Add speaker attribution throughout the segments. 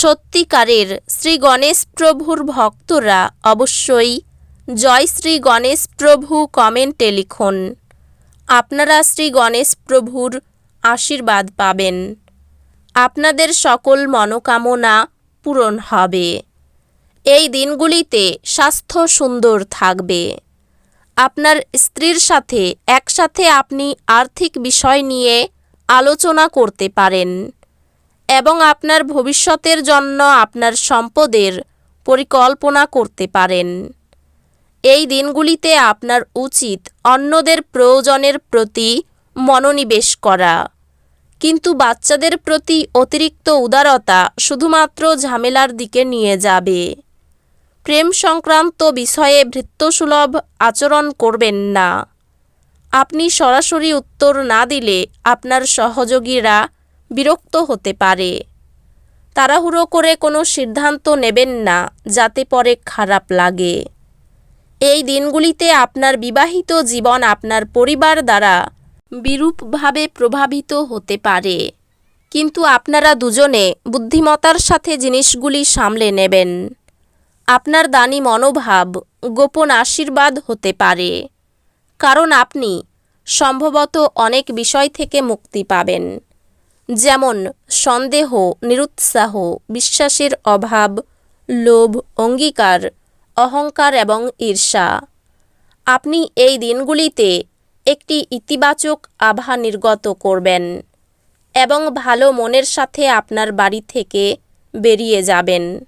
Speaker 1: সত্যিকারের শ্রী গণেশ প্রভুর ভক্তরা অবশ্যই জয় শ্রী গণেশ প্রভু কমেন্টে লিখুন। আপনারা শ্রী গণেশ প্রভুর আশীর্বাদ পাবেন। আপনাদের সকল মনোকামনা পূরণ হবে। এই দিনগুলিতে স্বাস্থ্য সুন্দর থাকবে। আপনার স্ত্রীর সাথে একসাথে আপনি আর্থিক বিষয় নিয়ে আলোচনা করতে পারেন। এবং আপনার ভবিষ্যতের জন্য আপনার সম্পদের পরিকল্পনা করতে পারেন। এই দিনগুলিতে আপনার উচিত অন্যদের প্রয়োজনের প্রতি মনোনিবেশ করা। কিন্তু বাচ্চাদের প্রতি অতিরিক্ত উদারতা শুধুমাত্র ঝামেলার দিকে নিয়ে যাবে। প্রেম সংক্রান্ত বিষয়ে ভৃত্যসুলভ আচরণ করবেন না। আপনি সরাসরি উত্তর না দিলে আপনার সহযোগীরা বিরক্ত হতে পারে। তাড়াহুড়ো করে কোনো সিদ্ধান্ত নেবেন না, যাতে পরে খারাপ লাগে। এই দিনগুলিতে আপনার বিবাহিত জীবন আপনার পরিবার দ্বারা বিরূপভাবে প্রভাবিত হতে পারে। কিন্তু আপনারা দুজনে বুদ্ধিমতার সাথে জিনিসগুলি সামলে নেবেন। আপনার দানি মনোভাব, গোপন আশীর্বাদ হতে পারে। কারণ আপনি সম্ভবত অনেক বিষয় থেকে মুক্তি পাবেন। যেমন সন্দেহ, নিরুৎসাহ, বিশ্বাসের অভাব, লোভ, অঙ্গীকার, অহংকার এবং ঈর্ষা। আপনি এই দিনগুলিতে একটি ইতিবাচক আভা নির্গত করবেন এবং ভালো মনের সাথে আপনার বাড়ি থেকে বেরিয়ে যাবেন।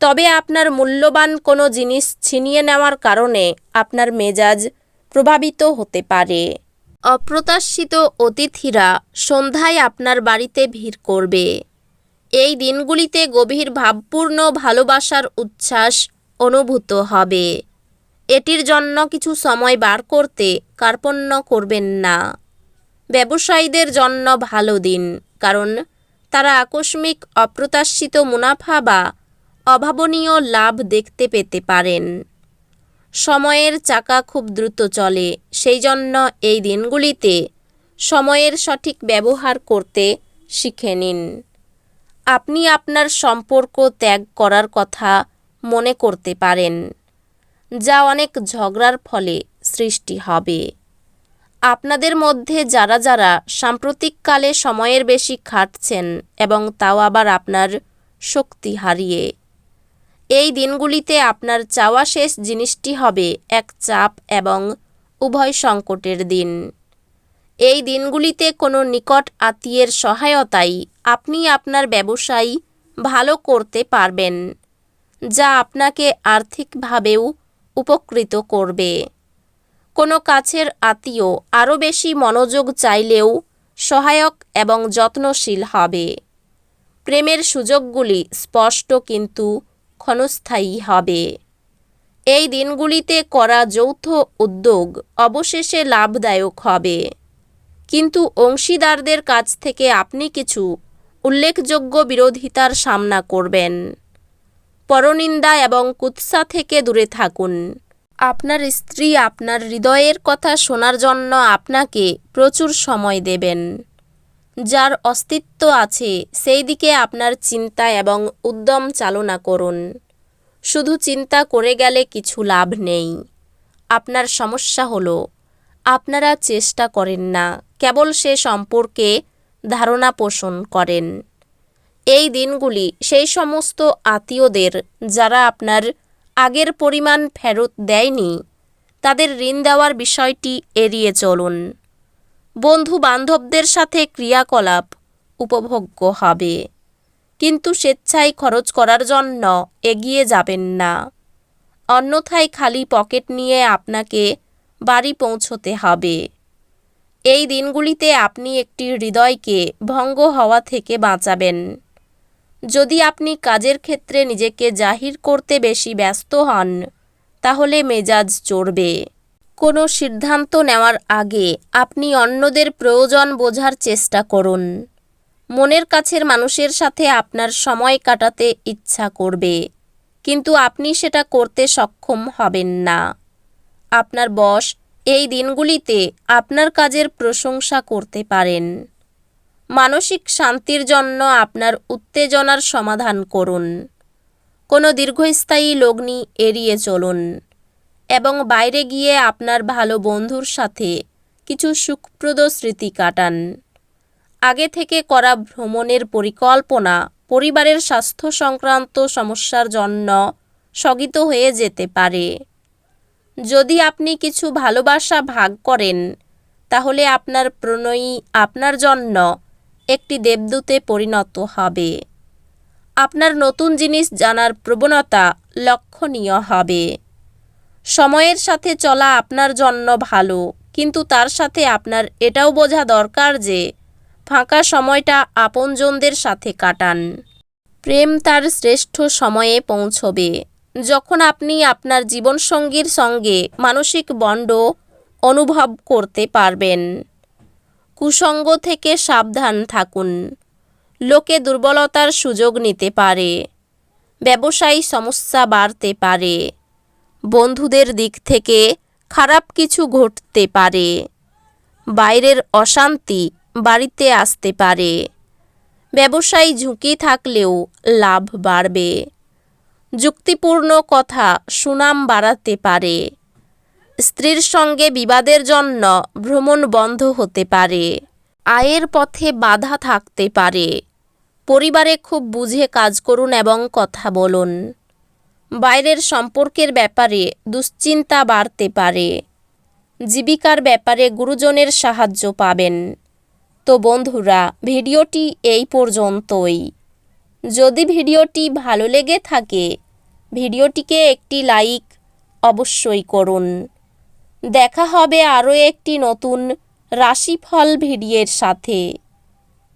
Speaker 1: তবে আপনার মূল্যবান কোনো জিনিস ছিনিয়ে নেওয়ার কারণে আপনার মেজাজ প্রভাবিত হতে পারে। অপ্রত্যাশিত অতিথিরা সন্ধ্যায় আপনার বাড়িতে ভিড় করবে। এই দিনগুলিতে গভীর ভাবপূর্ণ ভালোবাসার উচ্ছ্বাস অনুভূত হবে। এটির জন্য কিছু সময় বার করতে কার্পণ্য করবেন না। ব্যবসায়ীদের জন্য ভালো দিন, কারণ তারা আকস্মিক, অপ্রত্যাশিত মুনাফা বা অভাবনীয় লাভ দেখতে পেতে পারেন। সময়ের চাকা খুব দ্রুত চলে সেই জন্য এই দিনগুলিতে সময়ের সঠিক ব্যবহার করতে শিখে নিন। আপনি আপনার সম্পর্ক ত্যাগ করার কথা মনে করতে পারেন, যা অনেক ঝগড়ার ফলে সৃষ্টি হবে। আপনাদের মধ্যে যারা যারা সাম্প্রতিককালে সময়ের বেশি খাটছেন এবং তাও আবার আপনার শক্তি হারিয়ে এই দিনগুলিতে আপনার চাওয়া শেষ জিনিসটি হবে এক চাপ এবং উভয় সংকটের দিন। এই দিনগুলিতে কোনো নিকট আত্মীয়ের সহায়তায় আপনি আপনার ব্যবসায় ভালো করতে পারবেন, যা আপনাকে আর্থিকভাবেও উপকৃত করবে। কোনো কাছের আত্মীয় আরও বেশি মনোযোগ চাইলেও সহায়ক এবং যত্নশীল হবে। প্রেমের সুযোগগুলি স্পষ্ট কিন্তু ক্ষণস্থায়ী হবে। এই দিনগুলিতে করা যৌথ উদ্যোগ অবশেষে লাভদায়ক হবে। কিন্তু অংশীদারদের কাছ থেকে আপনি কিছু উল্লেখযোগ্য বিরোধিতার সামনা করবেন। পরনিন্দা এবং কুৎসা থেকে দূরে থাকুন। আপনার স্ত্রী আপনার হৃদয়ের কথা শোনার জন্য আপনাকে প্রচুর সময় দেবেন। যার অস্তিত্ব আছে, সেই দিকে আপনার চিন্তা এবং উদ্যম চালনা করুন। শুধু চিন্তা করে গেলে কিছু লাভ নেই। আপনার সমস্যা হলো, আপনারা চেষ্টা করেন না, কেবল সে সম্পর্কে ধারণা পোষণ করেন। এই দিনগুলি সেই সমস্ত আত্মীয়দের, যারা আপনার আগের পরিমাণ ফেরত দেয়নি, তাদের ঋণ দেওয়ার বিষয়টি এড়িয়ে চলুন। বন্ধু বান্ধবদের সাথে ক্রিয়াকলাপ উপভোগ্য হবে। কিন্তু স্বেচ্ছায় খরচ করার জন্য এগিয়ে যাবেন না। অন্যথায় খালি পকেট নিয়ে আপনাকে বাড়ি পৌঁছতে হবে। এই দিনগুলিতে আপনি একটি হৃদয়কে ভঙ্গ হওয়া থেকে বাঁচাবেন। যদি আপনি কাজের ক্ষেত্রে নিজেকে জাহির করতে বেশি ব্যস্ত হন, তাহলে মেজাজ চড়বে। কোনো সিদ্ধান্ত নেওয়ার আগে আপনি অন্যদের প্রয়োজন বোঝার চেষ্টা করুন। মনের কাছের মানুষের সাথে আপনার সময় কাটাতে ইচ্ছা করবে, কিন্তু আপনি সেটা করতে সক্ষম হবেন না। আপনার বস এই দিনগুলিতে আপনার কাজের প্রশংসা করতে পারেন। মানসিক শান্তির জন্য আপনার উত্তেজনার সমাধান করুন। কোনো দীর্ঘস্থায়ী লগ্নি এড়িয়ে চলুন। এবং বাইরে গিয়ে আপনার ভালো বন্ধুর সাথে কিছু সুখপ্রদ স্মৃতি কাটান। আগে থেকে করা ভ্রমণের পরিকল্পনা পরিবারের স্বাস্থ্য সংক্রান্ত সমস্যার জন্য স্থগিত হয়ে যেতে পারে। যদি আপনি কিছু ভালোবাসা ভাগ করেন, তাহলে আপনার প্রণয়ী আপনার জন্য একটি দেবদূতে পরিণত হবে। আপনার নতুন জিনিস জানার প্রবণতা লক্ষণীয় হবে। সময়ের সাথে চলা আপনার জন্য ভালো, কিন্তু তার সাথে আপনার এটাও বোঝা দরকার যে ফাঁকা সময়টা আপনজনদের সাথে কাটান। প্রেম তার শ্রেষ্ঠ সময়ে পৌঁছবে। যখন আপনি আপনার জীবনসঙ্গীর সঙ্গে মানসিক বন্ড অনুভব করতে পারবেন। কুসঙ্গ থেকে সাবধান থাকুন। লোকে দুর্বলতার সুযোগ নিতে পারে। ব্যবসায়ী সমস্যা বাড়তে পারে। বন্ধুদের দিক থেকে খারাপ কিছু ঘটতে পারে। বাইরের অশান্তি বাড়িতে আসতে পারে। ব্যবসায়ী ঝুঁকি থাকলেও লাভ বাড়বে। যুক্তিপূর্ণ কথা সুনাম বাড়াতে পারে। স্ত্রীর সঙ্গে বিবাদের জন্য ভ্রমণ বন্ধ হতে পারে। আয়ের পথে বাধা থাকতে পারে। পরিবারে খুব বুঝে কাজ করুন এবং কথা বলুন। বাইরের সম্পর্কের ব্যাপারে দুশ্চিন্তা বাড়তে পারে। জীবিকার ব্যাপারে গুরুজনের সাহায্য পাবেন। তো বন্ধুরা, ভিডিওটি এই পর্যন্তই। যদি ভিডিওটি ভালো লেগে থাকে, ভিডিওটিকে একটি লাইক অবশ্যই করুন। দেখা হবে আরও একটি নতুন রাশিফল ভিডিওর সাথে।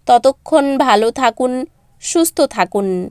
Speaker 1: ততক্ষণ ভালো থাকুন, সুস্থ থাকুন।